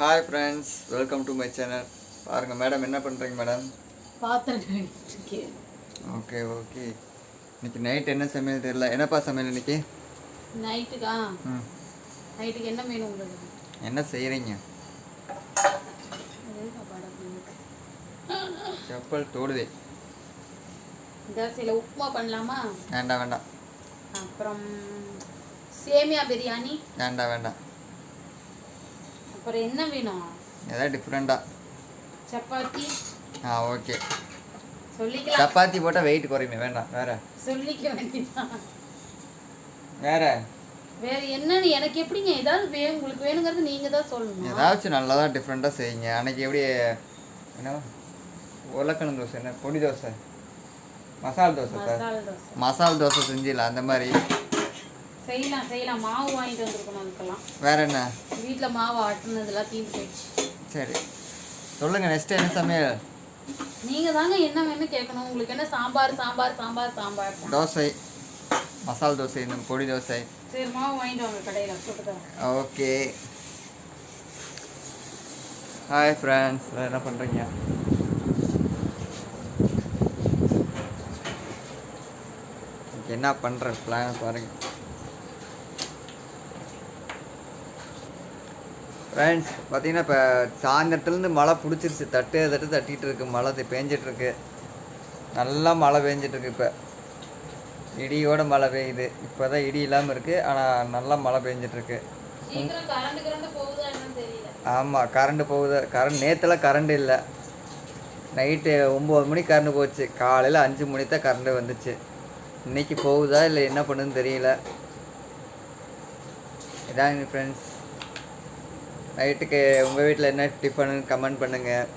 Hi friends welcome to my channel பாருங்கள் madam என்ன பண்ணுறீங்க மேடம் பாத்திரம் ஓகே ஓகே இன்னைக்கு நைட் என்ன சமையல் தெரியல? என்னப்பா சமையல் இன்னைக்கு? நைட்டுக்கா ம். நைட்டுக்கு என்ன வேணும் உங்களுக்கு என்ன செய்கிறீங்க. செப்பல் தோடுதே. தோசையில் உப்புமா பண்ணலாமா? வேண்டாம் வேண்டாம். அப்புறம் சேமியா பிரியாணி. வேண்டாம் வேண்டாம். அப்புறம் என்ன வேணும்? ஏதாவது டிஃப்ரெண்ட்டாக சப்பாத்தி. ஆ ஓகே சொல்லிக்கலாம். சப்பாத்தி போட்டால் வெயிட் குறையுமே வேண்டாம் வேற. சொல்லிக்க வேண்டியதான் வேற? வேற என்னன்னு எனக்கு எப்படிங்க? ஏதாவது வேணும் உங்களுக்கு வேணுங்கிறது நீங்க தான் சொல்லணும். ஏதாச்சும் நல்லதாக டிஃப்ரெண்ட்டாக செய்யுங்க. அன்னைக்கு எப்படி என்ன? உருளைக்கிழங்கு தோசை என்ன? பொடி தோசை? மசால் தோசை சார்? மசாலா தோசை. மசால் தோசை செஞ்சிடல அந்த மாதிரி. செய்யலாம் செய்யலாம். மாவு வாங்கிட்டு வந்திருக்கணும் அதுக்கெல்லாம். வேற என்ன? வீட்டில் மாவு ஆட்டுனதெல்லாம் தீர்ந்து போயிடுச்சு. சரி. சொல்லுங்க நெக்ஸ்ட் என்ன சமையல்? நீங்க தாங்க என்ன வேணும் கேட்கணும். உங்களுக்கு என்ன சாம்பார் சாம்பார் சாம்பார் சாம்பார். தோசை. மசால் தோசை இந்த பொடி தோசை. சரி மாவு வாங்கிட்டு வாங்க கடையில். தரேன் ஓகே. ஹாய் ஃப்ரெண்ட்ஸ் என்ன பண்ணுறீங்க என்ன பண்ணுற பிளான் பாருங்க. ஃப்ரெண்ட்ஸ் பார்த்தீங்கன்னா இப்போ சாயந்தரத்துலேருந்து மழை பிடிச்சிருச்சு. தட்டு தட்டு தட்டிகிட்டு இருக்கு. மழை இருக்கு நல்லா மழை பேஞ்சிட்டு இருக்கு இப்போ. இடியோட மழை பெய்யுது. இப்போ தான் இடி இல்லாமல் இருக்குது ஆனால் நல்லா மழை தெரியல. ஆமாம் கரண்ட் போகுது. கரண்ட் நேற்றுலாம் கரண்ட் இல்லை. நைட்டு ஒம்பது மணிக்கு கரண்ட் போச்சு. காலையில் அஞ்சு மணி தான் கரண்ட் வந்துச்சு. இன்னைக்கு போகுதா இல்லை என்ன பண்ணுதுன்னு தெரியல. இதாங்க ஃப்ரெண்ட்ஸ் நைட்டுக்கு உங்கள் வீட்டில் என்ன டிஃபன் கமெண்ட் பண்ணுங்கள்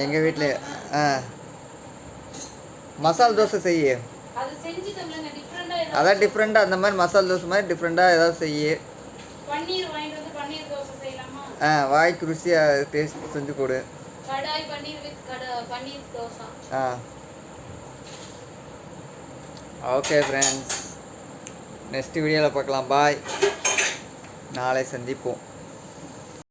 எங்கள் வீட்டில் ஆ. மசால் தோசை செய்ய. அதான் டிஃப்ரெண்ட்டாக அந்த மாதிரி மசால் தோசை மாதிரி டிஃப்ரெண்ட்டாக ஏதாவது செய்ய. ஆ வாய்க்கு ருசியாக டேஸ்ட் செஞ்சு கொடு. ஆ. ஓகே ஃப்ரெண்ட்ஸ் நெக்ஸ்ட் வீடியோவில் பார்க்கலாம் பாய் நாளை சந்திப்போம்